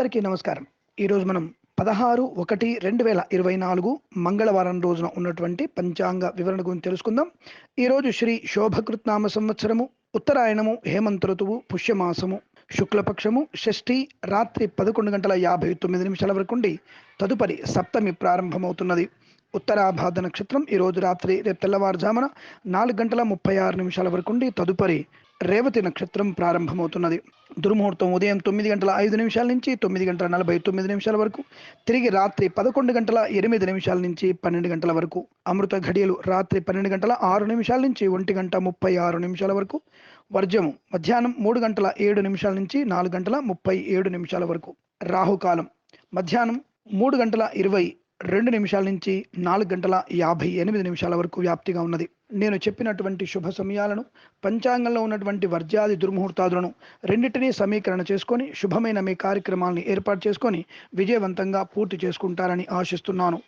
అందరికీ నమస్కారం. ఈరోజు మనం పదహారు ఒకటి రెండు వేల ఇరవై నాలుగు మంగళవారం రోజున ఉన్నటువంటి పంచాంగ వివరణ గురించి తెలుసుకుందాం. ఈరోజు శ్రీ శోభకృత్నామ సంవత్సరము ఉత్తరాయణము హేమంత ఋతువు పుష్యమాసము శుక్లపక్షము షష్ఠి రాత్రి పదకొండు గంటల యాభై తొమ్మిది నిమిషాల వరకు ఉండి తదుపరి సప్తమి ప్రారంభమవుతున్నది. ఉత్తరాభాద నక్షత్రం ఈరోజు రాత్రి రేపు తెల్లవారుజామున నాలుగు గంటల ముప్పై ఆరు నిమిషాల వరకు తదుపరి రేవతి నక్షత్రం ప్రారంభమవుతున్నది. దుర్ముహూర్తం ఉదయం తొమ్మిది గంటల ఐదు నిమిషాల నుంచి తొమ్మిది గంటల నలభై తొమ్మిది నిమిషాల వరకు తిరిగి రాత్రి పదకొండు గంటల ఎనిమిది నిమిషాల నుంచి పన్నెండు గంటల వరకు అమృత ఘడియలు రాత్రి పన్నెండు గంటల ఆరు నిమిషాల నుంచి ఒంటి గంట ముప్పై ఆరు నిమిషాల వరకు వర్జము మధ్యాహ్నం మూడు గంటల ఏడు నిమిషాల నుంచి నాలుగు గంటల ముప్పై ఏడు నిమిషాల వరకు. రాహుకాలం మధ్యాహ్నం మూడు గంటల ఇరవై రెండు నిమిషాల నుంచి నాలుగు గంటల యాభై ఎనిమిది నిమిషాల వరకు వ్యాప్తిగా ఉన్నది. నేను చెప్పినటువంటి శుభ సమయాలను పంచాంగంలో ఉన్నటువంటి వర్జ్యాది దుర్ముహూర్తాదులను రెండింటినీ సమీకరణ చేసుకొని శుభమైన మీ కార్యక్రమాల్ని ఏర్పాటు చేసుకొని విజయవంతంగా పూర్తి చేసుకుంటారని ఆశిస్తున్నాను.